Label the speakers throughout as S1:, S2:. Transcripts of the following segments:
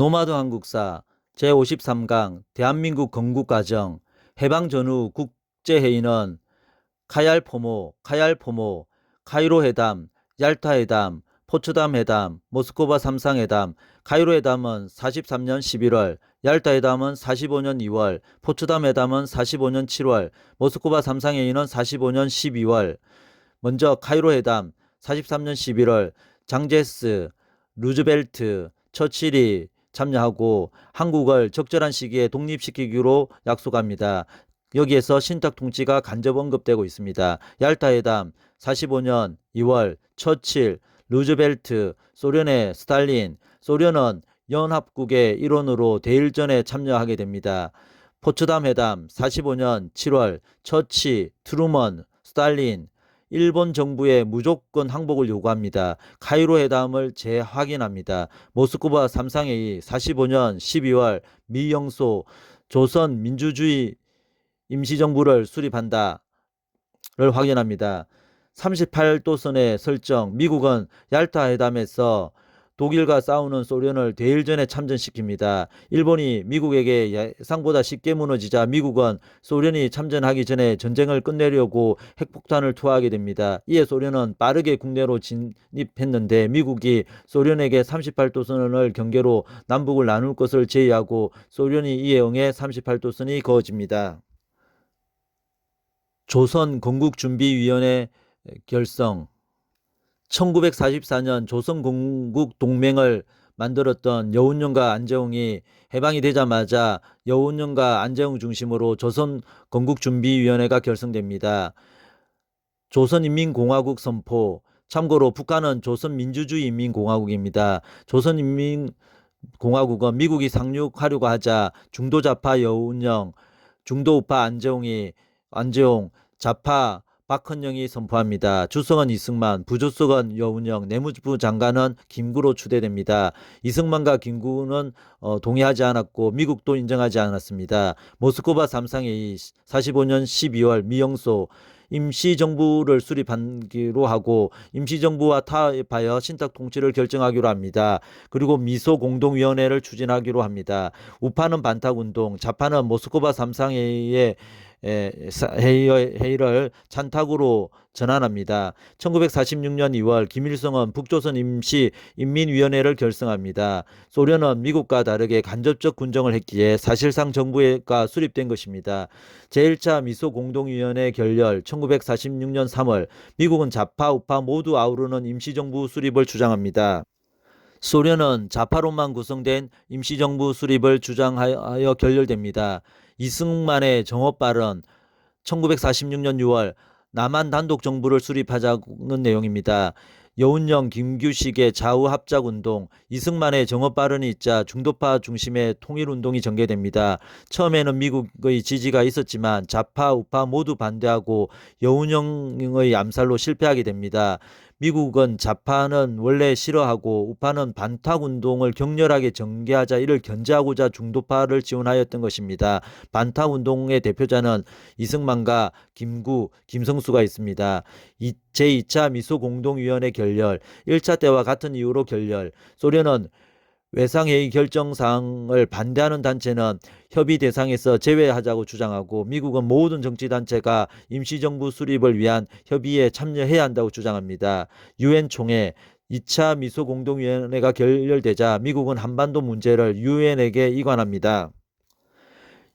S1: 노마드 한국사 제53강 대한민국 건국과정 해방 전후 국제회의는 카얄 포모, 카얄 포모, 카이로 회담, 얄타 회담, 포츠담 회담, 모스크바 삼상 회담, 카이로 회담은 43년 11월, 얄타 회담은 45년 2월, 포츠담 회담은 45년 7월, 모스크바 삼상 회의는 45년 12월. 먼저 카이로 회담 43년 11월 장제스, 루즈벨트, 처칠이 참여하고 한국을 적절한 시기에 독립시키기로 약속합니다. 여기에서 신탁 통치가 간접 언급되고 있습니다. 얄타 회담 45년 2월 처칠, 루즈벨트, 소련의 스탈린, 소련은 연합국의 일원으로 대일전에 참여하게 됩니다. 포츠담 회담 45년 7월 처치, 트루먼, 스탈린, 일본 정부의 무조건 항복을 요구합니다. 카이로 회담을 재확인합니다. 모스크바 삼상회의 45년 12월 미영소 조선 민주주의 임시정부를 수립한다 를 확인합니다. 38도선의 설정 미국은 얄타 회담에서 독일과 싸우는 소련을 대일전에 참전시킵니다. 일본이 미국에게 예상보다 쉽게 무너지자 미국은 소련이 참전하기 전에 전쟁을 끝내려고 핵폭탄을 투하하게 됩니다. 이에 소련은 빠르게 국내로 진입했는데 미국이 소련에게 38도 선을 경계로 남북을 나눌 것을 제의하고 소련이 이에 응해 38도 선이 그어집니다. 조선 건국준비위원회 결성 1944년 조선건국동맹을 만들었던 여운령과 안재홍이 해방이 되자마자 여운령과 안재홍 중심으로 조선건국준비위원회가 결성됩니다. 조선인민공화국 선포 참고로 북한은 조선민주주의인민공화국입니다. 조선인민공화국은 미국이 상륙하려고 하자 중도좌파 여운령, 중도우파 안재홍이 안재홍, 좌파 박헌영이 선포합니다. 주석은 이승만, 부주석은 여운영, 내무부 장관은 김구로 추대됩니다. 이승만과 김구는 어, 동의하지 않았고 미국도 인정하지 않았습니다. 모스크바 삼상회의 45년 12월 미영소 임시정부를 수립하기로 하고 임시정부와 타협하여 신탁 통치를 결정하기로 합니다. 그리고 미소 공동위원회를 추진하기로 합니다. 우파는 반탁운동, 좌파는 모스크바 삼상회의에 회의를 찬탁으로 전환합니다. 1946년 2월 김일성은 북조선 임시 인민위원회를 결성합니다. 소련은 미국과 다르게 간접적 군정을 했기에 사실상 정부가 수립된 것입니다. 제1차 미소 공동위원회 결렬 1946년 3월 미국은 좌파 우파 모두 아우르는 임시정부 수립을 주장합니다. 소련은 좌파로만 구성된 임시정부 수립을 주장하여 결렬됩니다. 이승만의 정업 발언 1946년 6월 남한 단독 정부를 수립하자는 내용입니다. 여운령, 김규식의 좌우 합작 운동, 이승만의 정업 발언이 있자 중도파 중심의 통일 운동이 전개됩니다. 처음에는 미국의 지지가 있었지만 좌파, 우파 모두 반대하고 여운형의 암살로 실패하게 됩니다. 미국은 좌파는 원래 싫어하고 우파는 반탁 운동을 격렬하게 전개하자 이를 견제하고자 중도파를 지원하였던 것입니다. 반탁 운동의 대표자는 이승만과 김구, 김성수가 있습니다. 제2차 미소 공동위원회 결렬, 1차 때와 같은 이유로 결렬. 소련은 외상회의 결정 사항을 반대하는 단체는 협의 대상에서 제외하자고 주장하고 미국은 모든 정치단체가 임시정부 수립을 위한 협의에 참여해야 한다고 주장합니다. 유엔 총회 2차 미소 공동위원회가 결렬되자 미국은 한반도 문제를 유엔에게 이관합니다.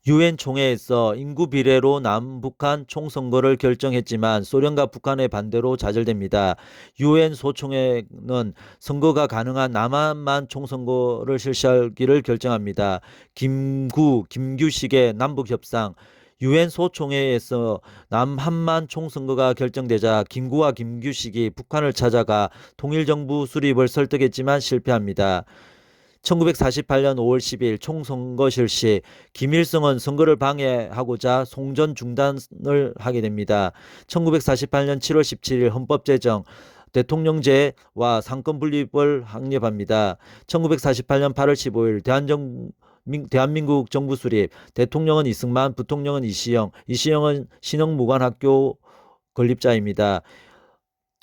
S1: 유엔 총회에서 인구 비례로 남북한 총선거를 결정했지만 소련과 북한의 반대로 좌절됩니다. 유엔 소총회는 선거가 가능한 남한만 총선거를 실시하기를 결정합니다. 김구, 김규식의 남북 협상 유엔 소총회에서 남한만 총선거가 결정되자 김구와 김규식이 북한을 찾아가 통일정부 수립을 설득했지만 실패합니다. 1948년 5월 10일 총선거 실시 김일성은 선거를 방해하고자 송전 중단을 하게 됩니다. 1948년 7월 17일 헌법 제정 대통령제와 상권 분립을 확립합니다. 1948년 8월 15일 대한정 대한민국 정부 수립 대통령은 이승만 부통령은 이시영 이시영은 신흥무관학교 건립자입니다.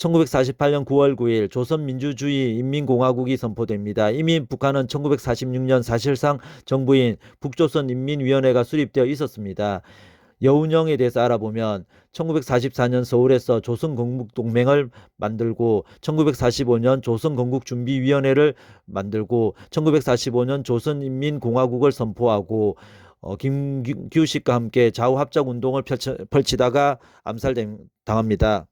S1: 1948년 9월 9일 조선민주주의 인민공화국이 선포됩니다. 이미 북한은 1946년 사실상 정부인 북조선인민위원회가 수립되어 있었습니다. 여운형에 대해서 알아보면 1944년 서울에서 조선건국동맹을 만들고 1945년 조선건국준비위원회를 만들고 1945년 조선인민공화국을 선포하고 어, 김규식과 함께 좌우합작 운동을 펼치다가 암살당합니다.